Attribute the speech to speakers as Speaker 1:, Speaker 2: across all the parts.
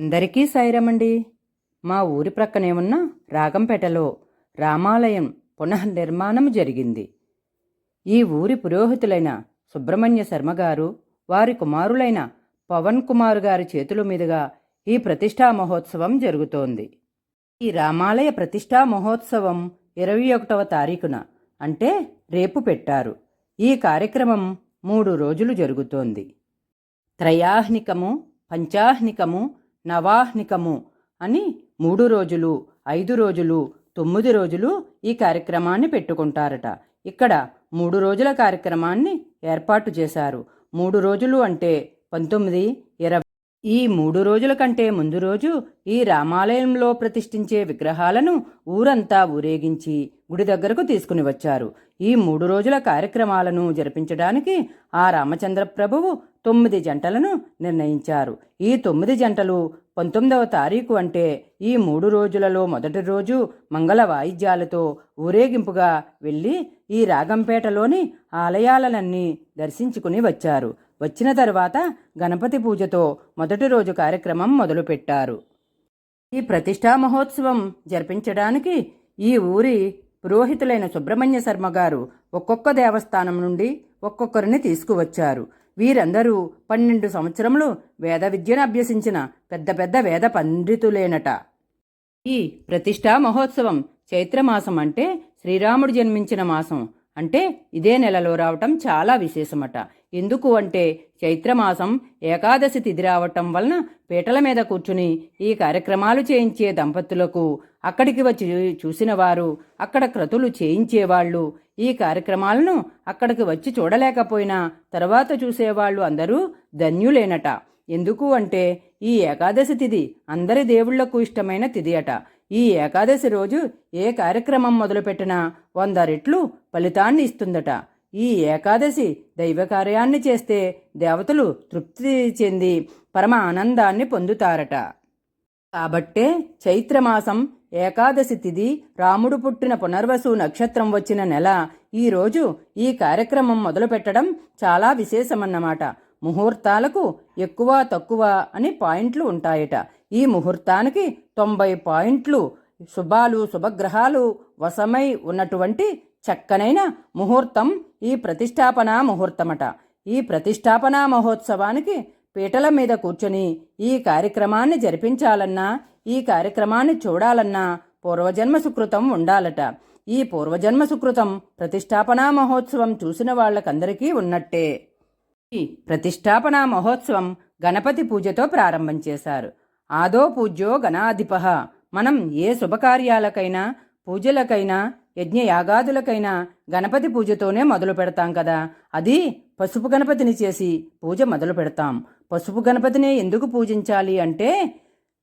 Speaker 1: అందరికీ సాయిరమండి మా ఊరి ప్రక్కనే ఉన్న రాగంపేటలో రామాలయం పునఃనిర్మాణం జరిగింది. ఈ ఊరి పురోహితులైన సుబ్రహ్మణ్య శర్మ గారు వారి కుమారులైన పవన్ కుమార్ గారి చేతుల మీదుగా ఈ ప్రతిష్టా మహోత్సవం జరుగుతోంది. ఈ రామాలయ ప్రతిష్టా మహోత్సవం ఇరవై ఒకటవ తారీఖున అంటే రేపు పెట్టారు. ఈ కార్యక్రమం మూడు రోజులు జరుగుతోంది. త్రయాహ్నికము పంచాహ్నికము నవాహ్నికము అని మూడు రోజులు ఐదు రోజులు తొమ్మిది రోజులు ఈ కార్యక్రమాన్ని పెట్టుకుంటారట. ఇక్కడ మూడు రోజుల కార్యక్రమాన్ని ఏర్పాటు చేశారు. మూడు రోజులు అంటే పంతొమ్మిది ఇరవై. ఈ మూడు రోజుల కంటే ముందు రోజు ఈ రామాలయంలో ప్రతిష్ఠించే విగ్రహాలను ఊరంతా ఊరేగించి గుడి దగ్గరకు తీసుకుని వచ్చారు. ఈ మూడు రోజుల కార్యక్రమాలను జరిపించడానికి ఆ రామచంద్ర ప్రభువు తొమ్మిది జంటలను నిర్ణయించారు. ఈ తొమ్మిది జంటలు పంతొమ్మిదవ తారీఖు అంటే ఈ మూడు రోజులలో మొదటి రోజు మంగళ వాయిద్యాలతో ఊరేగింపుగా వెళ్ళి ఈ రాగంపేటలోని ఆలయాలనన్నీ దర్శించుకుని వచ్చారు. వచ్చిన తర్వాత గణపతి పూజతో మొదటి రోజు కార్యక్రమం మొదలుపెట్టారు. ఈ ప్రతిష్టా మహోత్సవం జరిపించడానికి ఈ ఊరి పురోహితులైన సుబ్రహ్మణ్య శర్మ గారు ఒక్కొక్క దేవస్థానం నుండి ఒక్కొక్కరిని తీసుకువచ్చారు. వీరందరూ పన్నెండు సంవత్సరములు వేద విద్యను అభ్యసించిన పెద్ద పెద్ద వేద పండితులేనట. ఈ ప్రతిష్టా మహోత్సవం చైత్రమాసం అంటే శ్రీరాముడు జన్మించిన మాసం. అంటే ఇదే నెలలో రావటం చాలా విశేషమట. ఎందుకు అంటే చైత్రమాసం ఏకాదశి తిథి రావటం వలన పీటల మీద కూర్చుని ఈ కార్యక్రమాలు చేయించే దంపతులకు అక్కడికి వచ్చి చూసిన వారు అక్కడ క్రతులు చేయించేవాళ్ళు ఈ కార్యక్రమాలను అక్కడికి వచ్చి చూడలేకపోయినా తర్వాత చూసేవాళ్ళు అందరూ ధన్యులేనట. ఎందుకు అంటే ఈ ఏకాదశి తిథి అందరి దేవుళ్ళకు ఇష్టమైన తిథి అట. ఈ ఏకాదశి రోజు ఏ కార్యక్రమం మొదలుపెట్టినా వంద రెట్లు ఫలితాన్ని ఇస్తుందట. ఈ ఏకాదశి దైవ కార్యాన్ని చేస్తే దేవతలు తృప్తి చెంది పరమ ఆనందాన్ని పొందుతారట. కాబట్టే చైత్రమాసం ఏకాదశి తిథి రాముడు పుట్టిన పునర్వసు నక్షత్రం వచ్చిన నెల. ఈరోజు ఈ కార్యక్రమం మొదలుపెట్టడం చాలా విశేషమన్నమాట. ముహూర్తాలకు ఎక్కువ తక్కువ అని పాయింట్లు ఉంటాయట. ఈ ముహూర్తానికి తొంభై పాయింట్లు శుభాలు శుభగ్రహాలు వశమై ఉన్నటువంటి చక్కనైన ముహూర్తం ఈ ప్రతిష్టాపన ముహూర్తమట. ఈ ప్రతిష్టాపన మహోత్సవానికి పీటల మీద కూర్చొని ఈ కార్యక్రమాన్ని జరిపించాలన్నా ఈ కార్యక్రమాన్ని చూడాలన్నా పూర్వజన్మ సుకృతం ఉండాలట. ఈ పూర్వజన్మ సుకృతం ప్రతిష్టాపనా మహోత్సవం చూసిన వాళ్ళకందరికీ ఉన్నట్టే. ఈ ప్రతిష్టాపన మహోత్సవం గణపతి పూజతో ప్రారంభం చేశారు. ఆదో పూజ్యో గణాధిప మనం ఏ శుభకార్యాలకైనా పూజలకైనా యజ్ఞయాగాదులకైనా గణపతి పూజతోనే మొదలు పెడతాం కదా. అది పసుపు గణపతిని చేసి పూజ మొదలు పెడతాం. పసుపు గణపతినే ఎందుకు పూజించాలి అంటే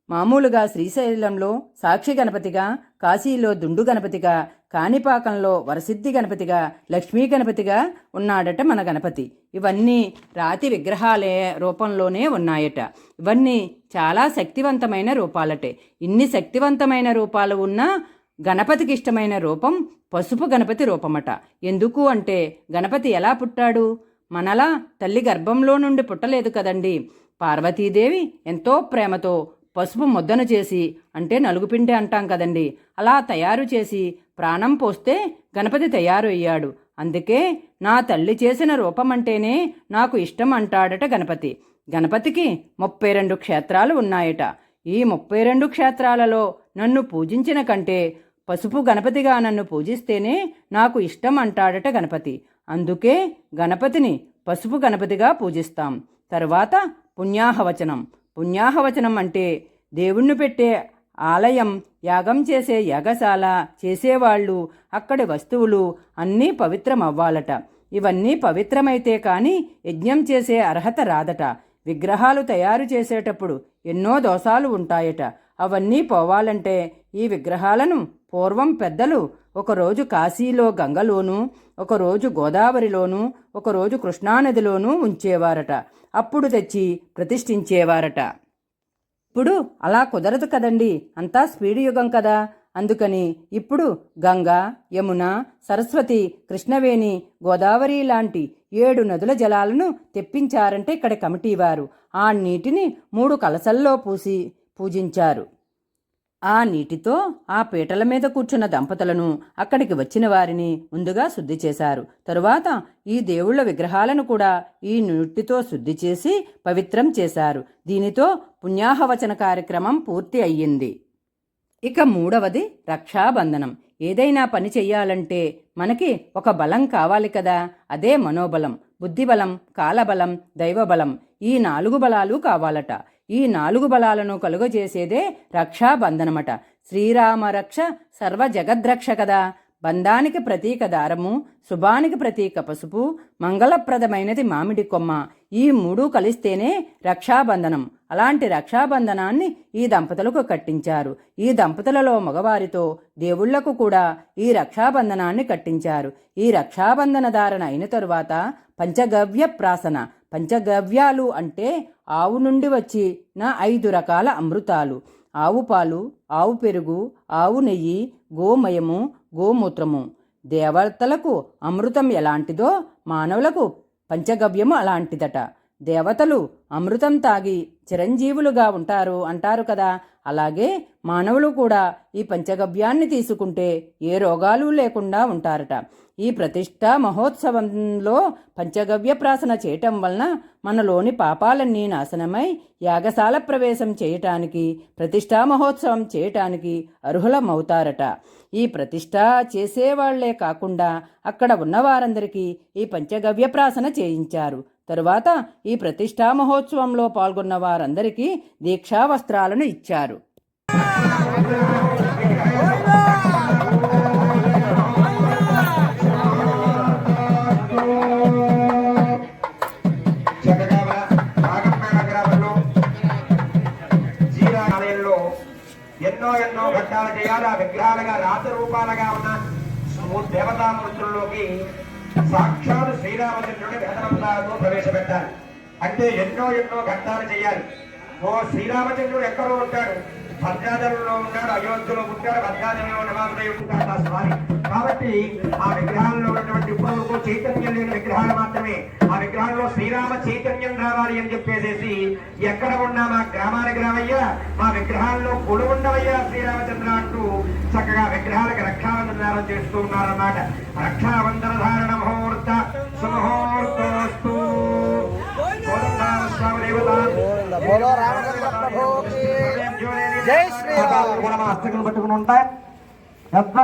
Speaker 1: మామూలుగా శ్రీశైలంలో సాక్షి గణపతిగా కాశీలో దుండు గణపతిగా కాణిపాకంలో వరసిద్ధి గణపతిగా లక్ష్మీ గణపతిగా ఉన్నాడట మన గణపతి. ఇవన్నీ రాతి విగ్రహాలే రూపంలోనే ఉన్నాయట. ఇవన్నీ చాలా శక్తివంతమైన రూపాలటే. ఇన్ని శక్తివంతమైన రూపాలు ఉన్నా గణపతికి ఇష్టమైన రూపం పసుపు గణపతి రూపమట. ఎందుకు అంటే గణపతి ఎలా పుట్టాడు? మనలా తల్లి గర్భంలో నుండి పుట్టలేదు కదండి. పార్వతీదేవి ఎంతో ప్రేమతో పసుపు ముద్దను చేసి అంటే నలుగుపిండి అంటాం కదండి. అలా తయారు చేసి ప్రాణం పోస్తే గణపతి తయారు అయ్యాడు అందుకే నా తల్లి చేసిన రూపమంటేనే నాకు ఇష్టం అంటాడట గణపతి. గణపతికి ముప్పై రెండు క్షేత్రాలు ఉన్నాయట. ఈ ముప్పై రెండు క్షేత్రాలలో నన్ను పూజించిన కంటే పసుపు గణపతిగా నన్ను పూజిస్తేనే నాకు ఇష్టం అంటాడట గణపతి. అందుకే గణపతిని పసుపు గణపతిగా పూజిస్తాం. తరువాత పుణ్యాహవచనం. పుణ్యాహవచనం అంటే దేవుణ్ణి పెట్టే ఆలయం యాగం చేసే యాగశాల చేసేవాళ్ళు అక్కడి వస్తువులు అన్నీ పవిత్రమవ్వాలట. ఇవన్నీ పవిత్రమైతే కానీ యజ్ఞం చేసే అర్హత రాదట. విగ్రహాలు తయారు చేసేటప్పుడు ఎన్నో దోషాలు ఉంటాయట. అవన్నీ పోవాలంటే ఈ విగ్రహాలను పూర్వం పెద్దలు ఒకరోజు కాశీలో గంగలోనూ ఒకరోజు గోదావరిలోనూ ఒకరోజు కృష్ణానదిలోనూ ఉంచేవారట. అప్పుడు తెచ్చి ప్రతిష్ఠించేవారట. ఇప్పుడు అలా కుదరదు కదండి. అంతా స్పీడ్ యుగం కదా. అందుకని ఇప్పుడు గంగా యమున సరస్వతి కృష్ణవేణి గోదావరి లాంటి ఏడు నదుల జలాలను తెప్పించారంటే ఇక్కడ కమిటీ వారు ఆ నీటిని మూడు కలసల్లో పూసి పూజించారు. ఆ నీటితో ఆ పీటల మీద కూర్చున్న దంపతులను అక్కడికి వచ్చిన వారిని ముందుగా శుద్ధి చేశారు. తరువాత ఈ దేవుళ్ళ విగ్రహాలను కూడా ఈ నీటితో శుద్ధి చేసి పవిత్రం చేశారు. దీనితో పుణ్యాహవచన కార్యక్రమం పూర్తి అయ్యింది. ఇక మూడవది రక్షాబంధనం. ఏదైనా పని చెయ్యాలంటే మనకి ఒక బలం కావాలి కదా. అదే మనోబలం. బుద్ధిబలం కాలబలం దైవబలం ఈ నాలుగు బలాలు కావాలట. ఈ నాలుగు బలాలను కలుగజేసేదే రక్షాబంధనమట. శ్రీరామ రక్ష సర్వ జగద్రక్ష కదా. బంధానికి ప్రతీక దారము శుభానికి ప్రతీక పసుపు మంగళప్రదమైనది మామిడి కొమ్మ. ఈ మూడు కలిస్తేనే రక్షాబంధనం. అలాంటి రక్షాబంధనాన్ని ఈ దంపతులకు కట్టించారు. ఈ దంపతులలో మగవారితో దేవుళ్ళకు కూడా ఈ రక్షాబంధనాన్ని కట్టించారు. ఈ రక్షాబంధన ధారణ అయిన తరువాత పంచగవ్య ప్రాసన. పంచగవ్యాలు అంటే ఆవు నుండి వచ్చిన ఐదు రకాల అమృతాలు. ఆవు పాలు ఆవు పెరుగు ఆవు నెయ్యి గోమయము గోమూత్రము. దేవతలకు అమృతం ఎలాంటిదో మానవులకు పంచగవ్యము అలాంటిదట. దేవతలు అమృతం తాగి చిరంజీవులుగా ఉంటారు అంటారు కదా. అలాగే మానవులు కూడా ఈ పంచగవ్యాన్ని తీసుకుంటే ఏ రోగాలు లేకుండా ఉంటారట. ఈ ప్రతిష్ట మహోత్సవంలో పంచగవ్య ప్రాసన చేయటం వలన మనలోని పాపాలన్నీ నాశనమై యాగశాల ప్రవేశం చేయటానికి ప్రతిష్టా మహోత్సవం చేయటానికి అర్హులమవుతారట. ఈ ప్రతిష్ట చేసేవాళ్ళే కాకుండా అక్కడ ఉన్నవారందరికీ ఈ పంచగవ్య ప్రాసన చేయించారు. తరువాత ఈ ప్రతిష్టా మహోత్సవంలో పాల్గొన్న వారందరికీ దీక్షా వస్త్రాలను ఇచ్చారు
Speaker 2: ఎన్నో ఎన్నో ఘట్టాలు చేయాలి. ఆ విగ్రహాలుగా రాజరూపాలుగా ఉన్న దేవతామూర్తుల్లోకి సాక్షాత్ శ్రీరామచంద్రుడి వేదమంతాలతో ప్రవేశపెట్టాలి అంటే ఎన్నో ఎన్నో ఘట్టాలు చేయాలి. ఓ శ్రీరామచంద్రుడు ఎక్కడో ఉంటాడు. భద్రాచలంలో ఉన్నాడు అయోధ్యలో ఉంటాడు భద్రాచలంలో నివాసమై ఉంటాడు ఆ స్వామి. కాబట్టి ఆ విగ్రహాల్లో ఉన్నటువంటి ఇప్పుడు చైతన్యం లేని విగ్రహాలు మాత్రమే. ఆ విగ్రహంలో శ్రీరామ చైతన్యం రావాలి అని చెప్పేసేసి ఎక్కడ ఉన్నా మా గ్రామానికి రావయ్యా మా విగ్రహాల్లో కొడు ఉండవయ్యా శ్రీరామచంద్ర అంటూ చక్కగా విగ్రహాలకు రక్షాబంధనాలు చేస్తూ ఉన్నారన్నమాట. రక్షాబంధన ధారణ ముహూర్త సుముహూర్తోస్తు
Speaker 3: బోలో రామచంద్ర ప్రభుకి జై శ్రీరామ్
Speaker 2: హస్తకం పట్టుకుని ఉంటాయి. ఎంత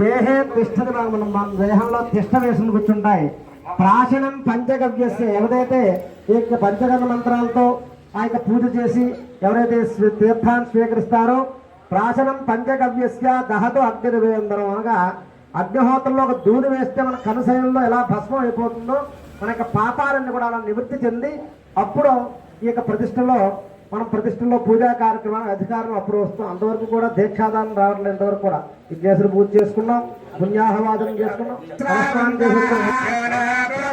Speaker 2: దేహే తిష్టది మనం దేహంలో తిష్ట వేసుకుని కూర్చుంటాయి. ప్రాచీనం పంచగవ్యస్య ఎవరైతే ఈ యొక్క పంచగవ్య మంత్రాలతో ఆ యొక్క పూజ చేసి ఎవరైతే తీర్థాన్ని స్వీకరిస్తారో ప్రాచీనం పంచగవ్యస్య దహతో అగ్నివేందరం అనగా అగ్నిహోత్రంలో ఒక దూని వేస్తే మన కనుశైలంలో ఎలా భస్మం అయిపోతుందో మన యొక్క పాపాలన్నీ కూడా అలా నివృత్తి చెంది అప్పుడు ఈ యొక్క ప్రతిష్టలో మనం ప్రతిష్టలో పూజా కార్యక్రమం అధికారం అప్పుడు వస్తాం. అంతవరకు కూడా దీక్షాదానం రావట్లేదు. ఇంతవరకు కూడా విఘ్నేశ్వర పూజ చేసుకున్నాం. పుణ్యాహవాదనం చేసుకున్నాం. నమస్కారం చేసుకున్నాం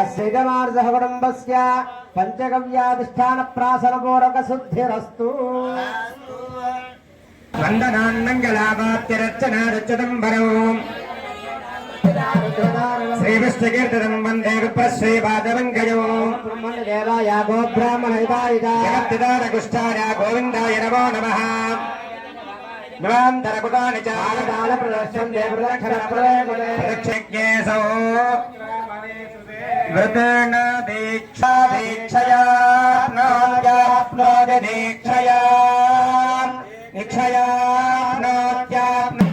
Speaker 2: అస్యజమార్జకుటుంబస్య పంచగవ్యాధిష్టాన ప్రాసన పూర్వక శుద్ధిరస్తు వందనాన్నంగళావాప్తిరచ్చనారచ్చదంబరం శ్రీవిష్ణుకీర్తనం వందే విప్రశ్రీపాదవంకయో దేవాయ గోబ్రాహ్మణైతాయ జగత్తిదార కుష్టాయ గోవిందాయ నమో నమః చాల ప్రదర్శం వృతణ దీక్షా దీక్షయా ప్నోత్యాప్నోతి దీక్షయా దీక్షయా ప్నోత్యాప్నో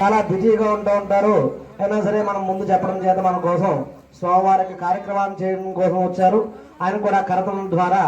Speaker 2: చాలా బిజీగా ఉంటూ ఉంటారు అయినా సరే మనం ముందు చెప్పడం చేత మన కోసం స్వామివారికి కార్యక్రమాన్ని చేయడం కోసం వచ్చారు. ఆయన కూడా కరతం ద్వారా